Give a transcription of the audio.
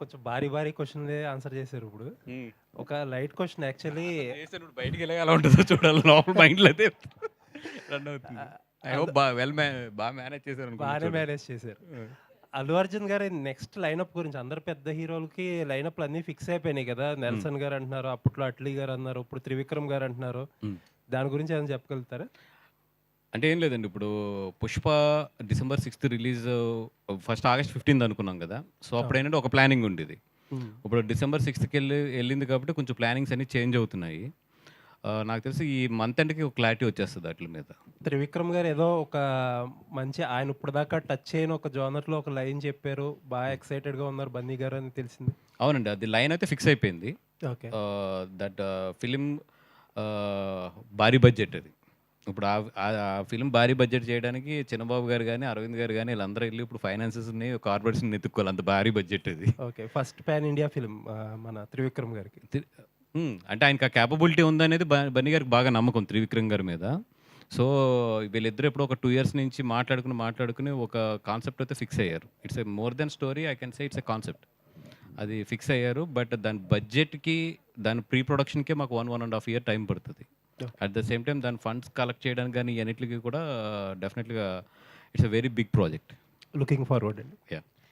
కొంచెం భారీ భారీ క్వశ్చన్లే ఆన్సర్ చేశారు ఇప్పుడు. ఒక లైట్ క్వశ్చన్ యాక్చువల్లీ బయటికి వెళ్ళగా ఎలా ఉంటుందో చూడాలి. లోపల మైండ్లో అయితే రన్ అవుతుంది. ఐ హోప్ బాగా వెల్ బాగా మేనేజ్ చేశారు బాగానే మేనేజ్ చేశారు. అల్లు అర్జున్ గారి నెక్స్ట్ లైనప్ గురించి అందరు పెద్ద హీరోలకి లైనప్లు అన్నీ ఫిక్స్ అయిపోయినాయి కదా. నెల్సన్ గారు అంటున్నారు అప్పట్లో అట్లీ గారు అన్నారు ఇప్పుడు త్రివిక్రమ్ గారు అంటున్నారు. దాని గురించి ఏమైనా చెప్పగలుగుతారా? అంటే ఏం లేదండి ఇప్పుడు Pushpa December sixth release first August fifteenth అనుకున్నాం కదా. సో అప్పుడు ఏంటంటే ఒక ప్లానింగ్ ఉండేది. ఇప్పుడు డిసెంబర్ సిక్స్త్కి వెళ్ళి వెళ్ళింది కాబట్టి కొంచెం ప్లానింగ్స్ అన్ని చేంజ్ అవుతున్నాయి. నాకు తెలిసి ఈ మంత్ ఎండ్కి ఒక క్లారిటీ వచ్చేస్తుంది వాటి మీద. త్రివిక్రమ్ గారు ఏదో ఒక మంచి ఆయన ఇప్పుడు దాకా టచ్ చేయని ఒక జోనర్లో ఒక లైన్ చెప్పారు. బాగా ఎక్సైటెడ్గా ఉన్నారు బన్నీ గారు అని తెలిసింది. అవునండి అది లైన్ అయితే ఫిక్స్ అయిపోయింది. ఓకే. దట్ ఫిలిం భారీ బడ్జెట్ అది. ఇప్పుడు ఆ ఫిలిం భారీ బడ్జెట్ చేయడానికి చిన్నబాబు గారు కానీ అరవింద్ గారు కానీ వీళ్ళందరూ వెళ్ళి ఇప్పుడు ఫైనాన్సెస్ని కార్పొరేషన్ ఎత్తుక్కోవాలి. అంత భారీ బడ్జెట్ అది. Okay. First pan India film మన త్రివిక్రమ్ గారికి. అంటే ఆయనకి ఆ క్యాపబిలిటీ ఉందనేది బన్నీ గారికి బాగా నమ్మకం త్రివిక్రమ్ గారి మీద. సో వీళ్ళిద్దరు ఎప్పుడు ఒక టూ ఇయర్స్ నుంచి మాట్లాడుకుని మాట్లాడుకుని ఒక కాన్సెప్ట్ అయితే ఫిక్స్ అయ్యారు. It's a more then story I can say it's a concept అది ఫిక్స్ అయ్యారు. బట్ దాని బడ్జెట్కి దాని ప్రీ ప్రొడక్షన్కే మాకు one one and half year time పడుతుంది. అట్ ద సేమ్ టైం దాని ఫండ్స్ కలెక్ట్ చేయడానికి కానీ అన్నిటికీ కూడా డెఫినెట్గా it's a very big project looking forward అండి. యా